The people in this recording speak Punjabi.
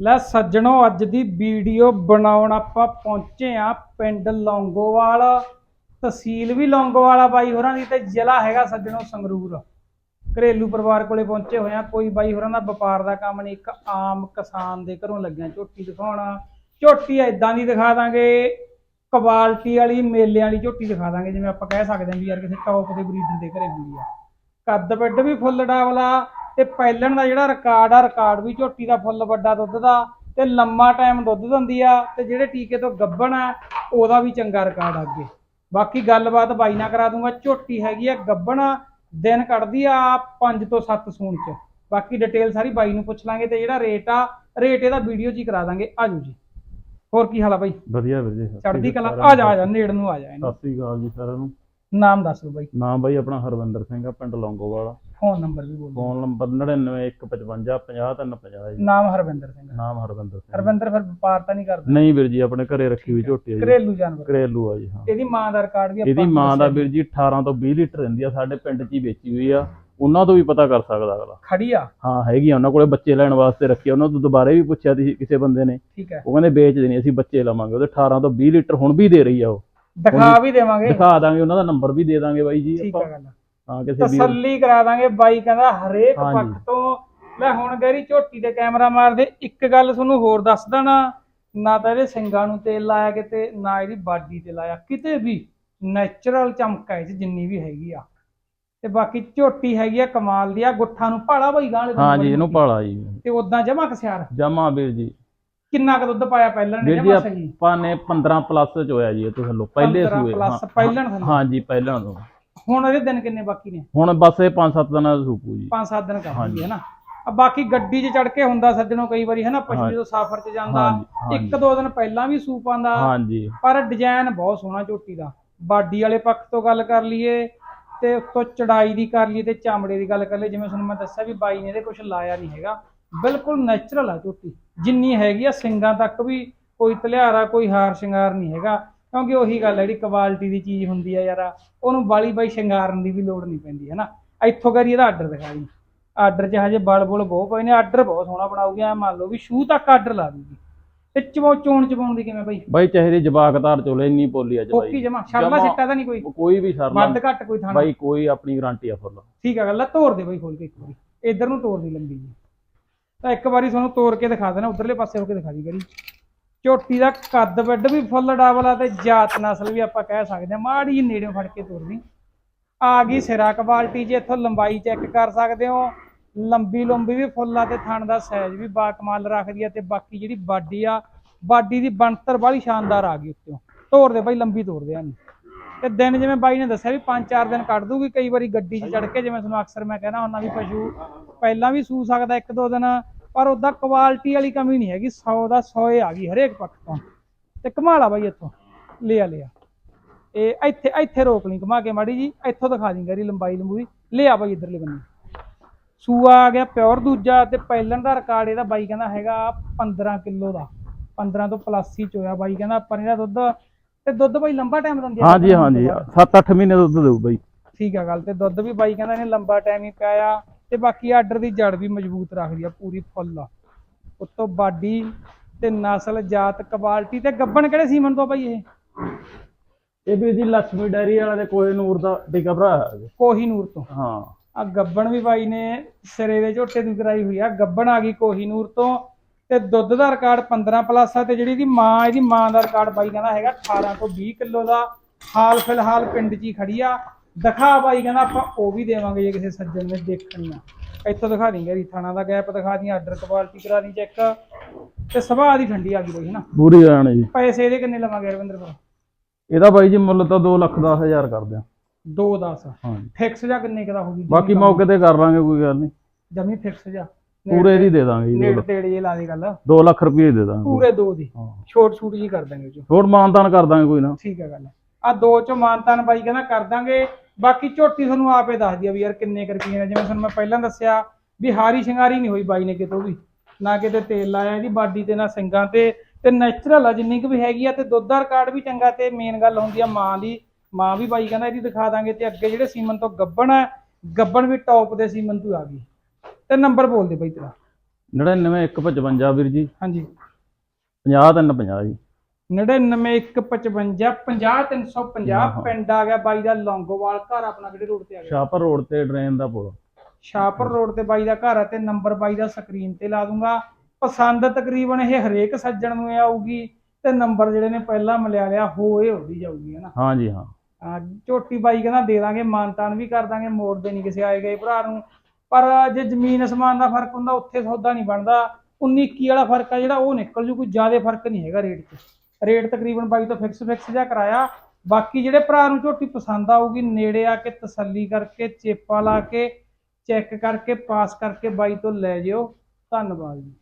ਲੈ ਸੱਜਣੋ, ਅੱਜ ਦੀ ਵੀਡੀਓ ਬਣਾਉਣ ਆਪਾਂ ਪਹੁੰਚੇ ਆ ਪਿੰਡ ਲੌਂਗੋਵਾਲ। ਤਹਿਸੀਲ ਵੀ ਲੌਂਗੋਵਾਲ ਆ ਬਾਈ ਹੋਰਾਂ ਦੀ ਤੇ ਜ਼ਿਲ੍ਹਾ ਹੈਗਾ ਸੱਜਣੋ ਸੰਗਰੂਰ। ਘਰੇਲੂ ਪਰਿਵਾਰ ਕੋਲੇ ਪਹੁੰਚੇ ਹੋਏ ਆ ਕੋਈ ਬਾਈ ਹੋਰਾਂ ਦਾ ਵਪਾਰ ਦਾ ਕੰਮ ਨਹੀਂ, ਇੱਕ ਆਮ ਕਿਸਾਨ ਦੇ ਘਰੋਂ ਲੱਗਿਆ ਝੋਟੀ ਦਿਖਾਉਣਾ। ਝੋਟੀ ਐਦਾਂ ਦੀ ਦਿਖਾ ਦਾਂਗੇ, ਕੁਆਲਿਟੀ ਵਾਲੀ, ਮੇਲਿਆਂ ਵਾਲੀ ਝੋਟੀ ਦਿਖਾ ਦਾਂਗੇ, ਜਿਵੇਂ ਆਪਾਂ ਕਹਿ ਸਕਦੇ ਹਾਂ ਵੀ ਯਾਰ ਕਿਸੇ ਟੌਪ ਦੇ ਬਰੀਡਰ ਦੇ ਘਰੇ ਹੁੰਦੀ ਆ। ਕੱਦ ਵੱਡ ਵੀ ਫੁੱਲ ਡਾਵਲਾ ਤੇ ਪਹਿਲਣ ਦਾ ਜਿਹੜਾ ਰਿਕਾਰਡ ਆ ਰਿਕਾਰਡ ਵੀ ਝੋਟੀ ਦਾ ਫੁੱਲ ਵੱਡਾ ਦੁੱਧ ਦਾ ਤੇ ਲੰਮਾ ਟਾਈਮ ਦੁੱਧ ਦਿੰਦੀ ਆ ਤੇ ਜਿਹੜੇ ਟੀਕੇ ਤੋਂ ਗੱਭਣ ਆ ਉਹਦਾ ਵੀ ਚੰਗਾ ਰਿਕਾਰਡ ਆ ਅੱਗੇ। ਬਾਕੀ ਗੱਲਬਾਤ ਬਾਈ ਨਾਲ ਕਰਾ ਦੂੰਗਾ। ਝੋਟੀ ਹੈਗੀ ਆ ਗੱਭਣ ਦਿਨ ਕੱਢਦੀ ਆ 5 ਤੋਂ 7 ਸੂਣ ਚ। ਬਾਕੀ ਡਿਟੇਲ ਸਾਰੀ ਬਾਈ ਨੂੰ ਪੁੱਛ ਲਾਂਗੇ ਤੇ ਜਿਹੜਾ ਰੇਟ ਆ ਰੇਟ ਇਹਦਾ ਵੀਡੀਓ 'ਚ ਹੀ ਕਰਾ ਦਾਂਗੇ। ਆਜੋ ਜੀ। ਹੋਰ ਕੀ ਹਾਲ ਆ ਬਾਈ? ਵਧੀਆ ਵੀਰ ਜੀ। ਚੜ੍ਹਦੀ ਕਲਾ। ਆ ਜਾ ਆ ਜਾ ਨੇੜ ਨੂੰ ਆ ਜਾ ਇਹਨੂੰ। ਸਤਿ ਸ੍ਰੀ ਅਕਾਲ ਜੀ ਸਾਰਿਆਂ ਨੂੰ। ਨਾਮ ਦੱਸ ਦਿਓ ਬਾਈ। ਨਾਮ ਬਾਈ ਆਪਣਾ ਹਰਵਿੰਦਰ ਸਿੰਘ ਆ ਪਿੰਡ ਲੌਂਗੋਵਾਲ। ਫੋਨ ਨੰਬਰ ਵੀ ਬੋਲ। ਫੋਨ ਨੰਬਰ 99155 50350 ਜੀ ਨਾਮ ਹਰਵਿੰਦਰ ਸਿੰਘ ਨਾਮ ਹਰਵਿੰਦਰ ਸਿੰਘ। ਹਰਵਿੰਦਰ ਫਿਰ ਵਪਾਰ ਤਾਂ ਨਹੀਂ ਕਰਦਾ? ਨਹੀਂ ਵੀਰ ਜੀ ਆਪਣੇ ਘਰੇ ਰੱਖੀ ਹੋਈ ਝੋਟੀ ਆ ਜੀ। ਘਰੇਲੂ ਜਾਨਵਰ। ਘਰੇਲੂ ਆ ਜੀ ਹਾਂ। ਇਹਦੀ ਮਾਂ ਦਾ ਰਿਕਾਰਡ ਵੀ ਆਪਾਂ ਇਹਦੀ ਨੂੰ ਮਾਂ ਦਾ ਦੱਸਿਆ। ਵੀਰ ਜੀ 18 ਤੋਂ 20 ਲੀਟਰ ਦਿੰਦੀ ਆ ਸਾਡੇ ਪਿੰਡ 'ਚ ਹੀ ਵੇਚੀ ਹੋਈ ਆ। ਉਹਨਾਂ ਤੋਂ ਵੀ ਪਤਾ ਕਰ ਸਕਦਾ ਅਗਲਾ। ਖੜੀ ਆ? ਹਾਂ ਹੈਗੀ ਆ। ਉਹਨਾਂ ਕੋਲੇ ਬੱਚੇ ਲੈਣ ਵਾਸਤੇ ਰੱਖੀ ਆ। ਉਹਨਾਂ ਤੋਂ ਦੁਬਾਰੇ ਵੀ ਪੁੱਛਿਆ ਸੀ ਕਿਸੇ ਬੰਦੇ ਨੇ। ਠੀਕ ਹੈ। ਉਹ ਕਹਿੰਦੇ ਵੇਚ ਦੇਣੀ ਅਸੀਂ ਬੱਚੇ ਲਵਾਂਗੇ। ਉਹਦੇ 18 ਤੋਂ 20 ਲੀਟਰ ਹੁਣ ਵੀ ਦੇ ਰਹੀ ਆ ਉਹ। ਦਿਖਾ ਵੀ ਦੇਵਾਂਗੇ। ਦਿਖਾ ਦਾਂਗੇ ਉਹਨਾਂ ਦਾ ਨੰਬਰ ਵੀ ਦੇ ਦਾਂਗੇ ਬਾਈ ਜੀ ਠੀਕ ਆਪਾਂ। ਹੈ ਗੱਲ ਹਾਂ ਕਿਸੇ ਵੀ ਤਸੱਲੀ ਕਰਾ ਦਾਂਗੇ। ਬਾਈ ਕਹਿੰਦਾ ਹਰੇਕ। ਪੱਖ ਤੋਂ ਲੈ ਹੁਣ ਗੈਰੀ ਝੋਟੀ ਤੇ ਕੈਮਰਾ ਮਾਰਦੇ। ਇੱਕ ਗੱਲ ਤੁਹਾਨੂੰ ਹੋਰ ਦੱਸ ਦੇਣਾ ਨਾ ਤਾਂ ਇਹਦੇ ਸਿੰਗਾਂ ਨੂੰ ਤੇਲ ਲਾਇਆ ਕਿਤੇ ਨਾ ਇਹਦੀ ਬਾਡੀ ਤੇ ਲਾਇਆ। ਕਿਤੇ ਵੀ ਨੈਚੁਰਲ ਚਮਕ ਹੈ ਜਿੰਨੀ ਵੀ ਹੈਗੀ ਆ। ਤੇ ਬਾਕੀ ਝੋਟੀ ਹੈਗੀ ਆ ਕਮਾਲ ਦੀ ਆ। ਗੁੱਠਾਂ ਨੂੰ ਭਾਲਾ ਬਈ ਗਾਲੇ ਹਾਂ ਜੀ ਇਹਨੂੰ ਪਾਲਾ ਜੀ। ਤੇ ਉਦਾਂ ਜਮਾ ਕਸਿਆਰ? ਜਮਾ ਵੀਰ ਜੀ। ਕਿੰਨਾ ਕੁ ਦੁੱਧ ਪਾਇਆ ਪਹਿਲਾਂ ਨੇ? ਜਮਾ ਸਹੀ? ਆਪਾਂ ਨੇ 15 ਪਲੱਸ ਚ ਹੋਇਆ ਜੀ ਇਹ ਤੋਂ ਥੱਲੋਂ। ਪਹਿਲੇ 15 ਸੂਏ। ਹਾਂ ਜੀ ਪਹਿਲਾਂ ਤੋਂ। ਹੁਣ ਇਹਦੇ ਦਿਨ ਕਿੰਨੇ ਬਾਕੀ ਨੇ? ਹੁਣ ਬਸ ਇਹ 5-7 ਦਿਨਾਂ ਦਾ ਸੂਪੂ ਜੀ। 5-7 ਦਿਨ ਹਾਂਜੀ। ਹੈ ਨਾ? ਆ ਬਾਕੀ ਗੱਡੀ 'ਚ ਚੜ ਕੇ ਹੁੰਦਾ ਸੱਜਣੋ ਕਈ ਵਾਰੀ ਹੈ ਨਾ? ਪਸ਼ੂ। ਜਦੋਂ ਸਫ਼ਰ 'ਚ ਜਾਂਦਾ। ਇੱਕ ਦੋ ਦਿਨ ਪਹਿਲਾਂ ਵੀ ਸੂਪ ਆਂਦਾ ਪਰ ਡਿਜ਼ਾਈਨ ਬਹੁਤ ਸੋਹਣਾ ਝੋਟੀ ਦਾ। ਬਾਡੀ ਵਾਲੇ ਪੱਖ ਤੋਂ ਗੱਲ ਕਰ ਲਈਏ ਤੇ ਉੱਤੋਂ ਚੜਾਈ ਦੀ ਕਰ ਲਈਏ ਤੇ ਚਮੜੇ ਦੀ ਗੱਲ ਕਰ ਲਈਏ ਜਿਵੇਂ ਤੁਹਾਨੂੰ ਮੈਂ ਦੱਸਿਆ ਵੀ ਬਾਈ ਨੇ ਇਹਦੇ ਕੁਝ ਲਾਇਆ ਨਹੀਂ ਹੈਗਾ। ਬਿਲਕੁਲ ਨੈਚੁਰਲ ਆ ਝੋਟੀ। ਜਿੰਨੀ ਹੈਗੀ ਆ ਸਿੰਗਾਂ ਤੱਕ ਵੀ ਕੋਈ ਧਲਿਆਰਾ ਕੋਈ ਹਾਰ ਸ਼ਿੰਗਾਰ ਨਹੀਂ ਹੈਗਾ। ਕਿਉਂਕਿ ਉਹੀ ਗੱਲ ਹੈ ਜਿਹੜੀ ਕੁਆਲਿਟੀ ਦੀ ਚੀਜ਼ ਹੁੰਦੀ ਆ ਯਾਰ ਉਹਨੂੰ ਬਾਲੀ ਬਾਈ ਸ਼ਿੰਗਾਰਨ ਦੀ ਵੀ ਲੋੜ ਨਹੀਂ ਪੈਂਦੀ ਹੈ ਨਾ? ਇੱਥੋਂ ਕਰੀ ਇਹਦਾ ਆਰਡਰ ਦਿਖਾ ਦੀ। ਆਰਡਰ 'ਚ ਹਜੇ ਬਲ ਬੁਲ ਬਹੁਤ ਪਏ ਨੇ ਆਰਡਰ ਬਹੁਤ ਸੋਹਣਾ ਬਣਾਉਗੀ ਐ ਮੰਨ ਲਓ ਵੀ ਸ਼ੂ ਤੱਕ ਆਰਡਰ ਲਾ ਦੂਗੀ। ਤੇ ਚਵੋ ਚੋਣ ਚਵਾਉਣ ਦੀ ਕਿਵੇਂ ਬਾਈ? ਬਾਈ ਚਾਹੇ ਦੀ ਜਵਾਕਦਾਰ ਚੋਲੇ ਇੰਨੀ ਪੋਲੀ ਅੱਜ ਓਕੀ ਬਾਈ। ਜਮਾ ਛੱਡਦਾ ਜਮਾਂ। ਛਿੱਟਾ ਤਾਂ ਨਹੀਂ ਕੋਈ। ਕੋਈ ਵੀ ਸਰਲਾ ਵੱਧ ਘੱਟ ਕੋਈ ਥਾਣਾ। ਬਾਈ ਕੋਈ ਆਪਣੀ ਗਾਰੰਟੀ ਆ ਫੁੱਲ ਠੀਕ ਆ ਗੱਲ ਆ ਤੋੜ ਦੇ ਬਾਈ ਖੋਲ ਕੇ ਇੱਕ ਵਾਰੀ। ਇਧਰ ਨੂੰ ਤੋੜ ਦੀ ਲੰਬੀ ਜੀ। ਤਾਂ ਇੱਕ ਵਾਰੀ ਤੁਹਾਨੂੰ ਤੋੜ ਕੇ ਦਿਖਾ ਦੇਣਾ ਉਧਰਲੇ ਪਾਸੇ ਹੋ ਕੇ ਦਿਖਾ ਦੀ ਕਰੀ ਝੋਟੀ ਦਾ ਕੱਦ ਵੱਡ ਵੀ ਫੁੱਲ ਡਬਲ ਆ ਤੇ ਜਾਤ ਨਸਲ ਵੀ ਆਪਾਂ ਕਹਿ ਸਕਦੇ ਹਾਂ। ਮਾੜੀ ਜਿਹੀ ਫੜ ਕੇ ਤੋੜਦੀ ਆ ਗਈ ਸਿਰਾ ਕੁਆਲਿਟੀ ਜੇ ਇੱਥੋਂ ਲੰਬਾਈ ਚੈੱਕ ਕਰ ਸਕਦੇ ਹੋ। ਲੰਬੀ ਲੰਬੀ ਵੀ ਫੁੱਲ ਆ ਤੇ ਥਣ ਦਾ ਸਾਈਜ਼ ਵੀ ਬਾਕਮਾਲ ਰੱਖਦੀ ਆ ਤੇ ਬਾਕੀ ਜਿਹੜੀ ਬਾਡੀ ਆ, ਬਾਡੀ ਦੀ ਬਣਤਰ ਬੜੀ ਸ਼ਾਨਦਾਰ ਆ ਗਈ ਉੱਤੋਂ। ਤੋਰਦੇ ਬਾਈ, ਲੰਬੀ ਤੋਰਦੇ ਹਨ ਤੇ ਦਿਨ ਜਿਵੇਂ ਬਾਈ ਨੇ ਦੱਸਿਆ ਵੀ 5-4 ਦਿਨ ਕੱਢ ਦੂਗੀ, ਕਈ ਵਾਰੀ ਗੱਡੀ 'ਚ ਚੜ ਕੇ ਜਿਵੇਂ ਤੁਹਾਨੂੰ ਅਕਸਰ ਮੈਂ ਕਹਿਣਾ ਹੁੰਦਾ ਵੀ ਪਸ਼ੂ ਪਹਿਲਾਂ ਵੀ ਸੂ ਸਕਦਾ ਇੱਕ ਦੋ ਦਿਨ ਪਰ ਉਹਦਾ ਕੁਆਲਿਟੀ ਵਾਲੀ ਕਮੀ ਨਹੀਂ ਹੈਗੀ 100 ਦਾ 100 ਹੀ ਆ ਗਈ ਹਰੇਕ ਪੱਖ ਤੋਂ। ਤੇ ਕਮਾਲਾ ਬਾਈ ਇੱਥੋਂ। ਲਿਆ ਲਿਆ। ਇਹ ਇੱਥੇ ਇੱਥੇ ਰੋਕ ਲਈ ਘੁਮਾ ਕੇ ਮਾੜੀ ਜੀ ਇੱਥੋਂ ਦਿਖਾ ਦੀ ਗਰੀ ਲੰਬਾਈ ਲੰਬੂਈ। ਲਿਆ ਬਾਈ ਇਧਰਲੇ ਬੰਨੇ। ਸੂਆ ਆ ਗਿਆ ਪਿਓਰ ਦੂਜਾ ਤੇ ਪਹਿਲਣ ਦਾ ਰਿਕਾਰਡ ਇਹਦਾ ਬਾਈ ਕਹਿੰਦਾ ਹੈਗਾ 15 ਕਿਲੋ ਦਾ। 15 ਤੋਂ ਪਲੱਸ ਹੀ ਚੋਇਆ ਬਾਈ ਕਹਿੰਦਾ ਆਪਾਂ ਇਹਦਾ ਦੁੱਧ ਤੇ ਦੁੱਧ ਬਾਈ ਲੰਬਾ ਟਾਈਮ ਦਿੰਦੀ ਆ ਹਾਂ ਜੀ ਹਾਂ ਜੀ 7-8 ਮਹੀਨੇ ਦੁੱਧ ਦੇਊ ਬਾਈ। ਠੀਕ ਆ ਗੱਲ ਤੇ ਦੁੱਧ ਵੀ ਬਾਈ ਕਹਿੰਦਾ ਇਹਨੇ ਲੰਬਾ ਟਾਈਮ ਹੀ ਪਿਆ ਤੇ ਬਾਕੀ ਆਰਡਰ ਦੀ ਜੜ ਵੀ ਮਜ਼ਬੂਤ ਰੱਖਦੀ ਆ ਪੂਰੀ ਫੁੱਲ ਆ। ਉੱਤੋਂ ਬਾਡੀ ਤੇ ਨਸਲ ਜਾਤ ਕੁਆਲਿਟੀ ਤੇ ਗੱਬਣ ਕਿਹੜੇ ਸੀਮਨ ਤੋਂ ਬਾਈ ਇਹ? ਇਹ ਵੀਰ ਜੀ ਲక్ష్ਮੀ ਡੈਰੀ ਵਾਲਾ ਦੇ ਕੋਏ ਨੂਰ ਦਾ ਟਿਕਾ ਭਰਾ ਹੈ ਕੋਹੀਨੂਰ ਤੋਂ। ਹਾਂ। ਆ ਗੱਬਣ ਵੀ ਬਾਈ ਨੇ ਸਿਰੇ ਦੇ ਝੋਟੇ ਦੀ ਕਰਾਈ ਹੋਈ ਆ। ਗੱਬਣ ਆ ਗਈ ਕੋਹੀਨੂਰ ਤੋਂ ਤੇ ਦੁੱਧ ਦਾ ਰਿਕਾਰਡ 15 ਪਲੱਸ ਆ ਤੇ ਜਿਹੜੀ ਇਹਦੀ ਮਾਂ ਇਹਦੀ ਮਾਂ ਦਾ ਰਿਕਾਰਡ ਬਾਈ ਕਹਿੰਦਾ ਹੈਗਾ 18 ਤੋਂ 20 ਕਿਲੋ ਦਾ। ਹਾਲ ਫਿਲਹਾਲ ਪਿੰਡ 'ਚ ਹੀ ਖੜੀ ਆ। ਦਿਖਾ ਬਾਈ ਕਹਿੰਦਾ ਆਪਾਂ ਉਹ ਵੀ ਦੇਵਾਂਗੇ ਜੇ ਕਿਸੇ ਸੱਜਣ ਨੇ ਦੇਖਣੀ ਆ। ਇੱਥੋਂ ਦਿਖਾ ਦਿੰਗੇ ਰੀਥਾਣਾ ਦਾ ਗੈਪ ਦਿਖਾ ਦੀ ਆਰਡਰ ਕੁਆਲਿਟੀ ਕਰਾ ਦੀ ਚੈੱਕ ਤੇ ਸੁਭਾਅ ਦੀ ਠੰਡੀ ਆ ਗਈ ਬਾਈ ਹਨਾ? ਪੂਰੀ ਜਾਣ ਜੀ। ਪੈਸੇ ਇਹਦੇ ਕਿੰਨੇ ਲਵਾਂਗੇ ਰਵਿੰਦਰ ਕੋਲ ਇਹਦਾ ਬਾਈ ਜੀ ਮੁੱਲ ਤਾਂ 2 ਲੱਖ 10 ਹਜ਼ਾਰ ਕਰਦੇ ਆ। 2 10 ਹਾਂ ਜੀ। ਫਿਕਸ ਜਾਂ ਕਿੰਨੇ ਕੁ ਦਾ ਹੋਊਗੀ? ਬਾਕੀ ਮੌਕੇ ਤੇ ਕਰ ਲਾਂਗੇ ਕੋਈ ਗੱਲ ਨਹੀਂ। ਜਮੀ ਫਿਕਸ ਜਾਂ। ਪੂਰੇ ਦੀ ਦੇ ਦਾਂਗੇ ਜੀ ਨੇੜ ਤੇੜੇ ਜੇ ਲਾ ਦੇ ਗੱਲ। 2 ਲੱਖ ਰੁਪਏ ਦੇ ਦਾਂਗੇ। ਪੂਰੇ ਦੋ ਦੀ। ਹਾਂ। ਛੋਟ ਛੂਟ ਜੀ ਕਰ ਦਾਂਗੇ ਜੋ। ਹੋਰ ਮਾਨਤਾਨ ਕਰ ਦਾਂਗੇ ਕੋਈ ਨਾ। ਠੀਕ ਹੈ ਗੱਲ। ਆ ਦੋ ਚੋਂ ਮਾਨਤਾਨ ਬਾਈ ਕਹਿੰਦਾ ਕਰ ਦਾਂਗੇ। ਬਾਕੀ ਝੋਟੀ ਤੁਹਾਨੂੰ ਆਪੇ ਦੱਸ ਦਿਆ ਵੀ ਯਾਰ ਕਿੰਨੇ ਕੁ ਰੁਪਈਏ ਨੇ। ਜਿਵੇਂ ਤੁਹਾਨੂੰ ਮੈਂ ਪਹਿਲਾਂ ਦੱਸਿਆ ਵੀ ਹਾਰੀ ਸ਼ਿੰਗਾਰੀ ਨਹੀਂ ਹੋਈ ਬਾਈ ਨੇ ਕਿਤੋਂ ਵੀ। ਨਾ ਕਿਤੇ ਤੇਲ ਲਾਇਆ ਇਹਦੀ ਬਾਡੀ ਤੇ ਨਾ ਸਿੰਗਾਂ ਤੇ। ਤੇ ਨੈਚੁਰਲ ਆ ਜਿੰਨੀ ਕੁ ਵੀ ਹੈਗੀ ਆ ਤੇ ਦੁੱਧ ਦਾ ਰਿਕਾਰਡ ਵੀ ਚੰਗਾ ਤੇ ਮੇਨ ਗੱਲ ਹੁੰਦੀ ਆ ਮਾਂ ਦੀ। ਮਾਂ ਵੀ ਬਾਈ ਕਹਿੰਦਾ ਇਹਦੀ ਦਿਖਾ ਦਾਂਗੇ ਤੇ ਅੱਗੇ ਜਿਹੜੇ ਸੀਮਨ ਤੋਂ ਗੱਬਣ ਆ ਗੱਬਣ ਵੀ ਟੌਪ ਦੇ ਸੀਮਨ ਤੋਂ ਆ ਗਈ। ਤੇ ਨੰਬਰ ਬੋਲ ਦੇ ਬਾਈ ਤੇਰਾ। 99155 ਵੀਰ ਜੀ। ਹਾਂਜੀ। 5350 ਜੀ। 99155 50350 ਹਾਂ, ਹਾਂ। ਪਿੰਡ ਆ ਗਿਆ ਬਾਈ ਦਾ ਲੌਂਗੋਵਾਲ ਘਰ ਆਪਣਾ ਕਿਹੜੇ ਰੋਡ ਤੇ ਆ ਗਿਆ? ਸ਼ਾਹਪੁਰ ਰੋਡ ਤੇ ਡਰੇਨ ਦਾ ਪੁਲ। ਸ਼ਾਹਪੁਰ ਰੋਡ ਤੇ ਬਾਈ ਦਾ ਘਰ ਹੈ ਤੇ ਨੰਬਰ ਬਾਈ ਦਾ ਸਕਰੀਨ ਤੇ ਲਾ ਦੂੰਗਾ। ਪਸੰਦ ਤਕਰੀਬਨ ਇਹ ਹਰੇਕ ਸੱਜਣ ਨੂੰ ਇਹ ਆਊਗੀ ਤੇ ਨੰਬਰ ਜਿਹੜੇ ਨੇ ਪਹਿਲਾਂ ਮਿਲਿਆ ਲਿਆ ਹੋ ਇਹ ਹੁੰਦੀ ਜਾਊਗੀ ਹਨਾ ਹਾਂ ਜੀ ਹਾਂ। ਹਾਂ, ਝੋਟੀ ਬਾਈ ਕਹਿੰਦਾ ਦੇ ਦਾਂਗੇ ਮਾਨਤਾਨ ਵੀ ਕਰ ਦਾਂਗੇ ਮੋੜਦੇ ਨਹੀਂ ਕਿਸੇ ਆਏ ਗਏ ਭਰਾ ਨੂੰ। ਪਰ ਜੇ ਜ਼ਮੀਨ ਅਸਮਾਨ ਦਾ ਫ਼ਰਕ ਹੁੰਦਾ ਉੱਥੇ ਸੌਦਾ ਨਹੀਂ ਬਣਦਾ। 19 21 ਵਾਲਾ ਫ਼ਰਕ ਆ ਜਿਹੜਾ ਉਹ ਨਿਕਲ ਜੂ ਕੋਈ ਜ਼ਿਆਦਾ ਫ਼ਰਕ ਨਹੀਂ ਹੈਗਾ ਰੇਟ 'ਚ। ਰੇਟ ਤਕਰੀਬਨ ਬਾਈ ਤੋਂ ਫਿਕਸ ਫਿਕਸ ਜਿਹਾ ਕਰਾਇਆ। ਬਾਕੀ ਜਿਹੜੇ ਭਰਾ ਨੂੰ ਝੋਟੀ ਪਸੰਦ ਆਊਗੀ, ਨੇੜੇ ਆ ਕੇ ਤਸੱਲੀ ਕਰਕੇ, ਚੇਪਾ ਲਾ ਕੇ ਚੈੱਕ ਕਰਕੇ ਪਾਸ ਕਰਕੇ ਬਾਈ ਤੋਂ ਲੈ ਜਿਓ। ਧੰਨਵਾਦ ਜੀ।